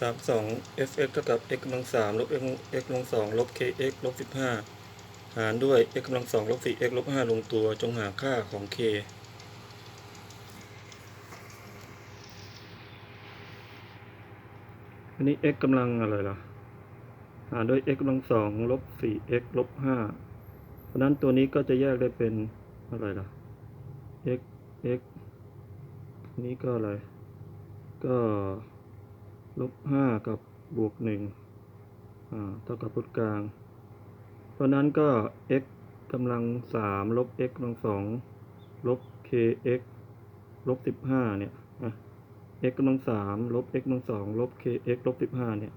สามสอง fx เท่ากับ x กำลังสามลบ x x กำลังสองลบ kx ลบสิบห้าหารด้วย x กำลังสองลบสี่ x ลบห้าลงตัวจงหาค่าของ k อันนี้ x กำลังอะไรล่ะ หารด้วย x กำลังสองลบสี่ x ลบห้าเพราะนั้นตัวนี้ก็จะแยกได้เป็นอะไรล่ะ x x นนี้ก็อะไร ก็ ลบห้ากับบวกหนึ่งเท่ากับพุทธกลาง เพราะนั้นก็ x กำลังสามลบ x กำลังสองลบ kx ลบสิบห้าเนี่ยนะ x กำลังสามลบ x กำลังสองลบ kx ลบสิบห้าเนี่ย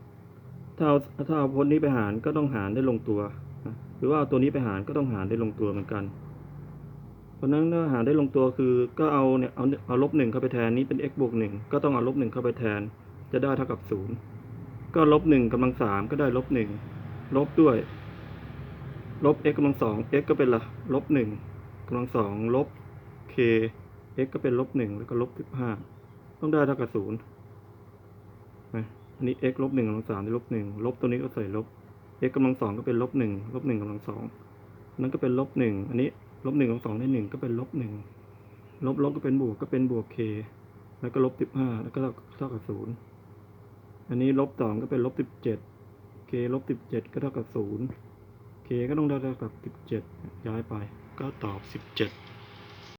ถ้าเอาถ้าเอาพจน์นี้ไปหารก็ต้องหารได้ลงตัวนะหรือว่าเอาตัวนี้ไปหารก็ต้องหารได้ลงตัวเหมือนกัน เพราะฉะนั้นถ้าหารได้ลงตัวคือก็เอาเนี่ยเอาเอาลบหนึ่งเข้าไปแทนนี้เป็น x บวกหนึ่งก็ต้องเอาลบหนึ่งเข้าไปแทน จะได้เท่ากับศูนย์ก็ลบหนึ่งกำลังสามก็ได้ลบหนึ่งลบด้วย ลบ x กำลังสอง x ก็เป็นละลบหนึ่งกำลังสองลบ k x ก็เป็นลบหนึ่งแล้วก็ลบสิบห้าต้องได้เท่ากับศูนย์นะอันนี้ x ลบหนึ่งกำลังสามได้ลบหนึ่งลบตัวนี้ก็ใส่ลบ x กำลังสองก็เป็นลบหนึ่งลบหนึ่งกำลังสองนั่นก็เป็นลบหนึ่งอันนี้ลบหนึ่งกำลังสองได้หนึ่งก็เป็นลบหนึ่งลบลบก็เป็นบวกก็เป็นบวก k แล้วก็ลบสิบห้าแล้วก็เท่ากับศูนย์ อันนี้ลบสองก็เป็นลบสิบเจ็ด k ลบสิบเจ็ดก็เท่ากับศูนย์ k ก็ต้องได้เท่ากับสิบเจ็ดย้ายไป ก็ตอบสิบเจ็ด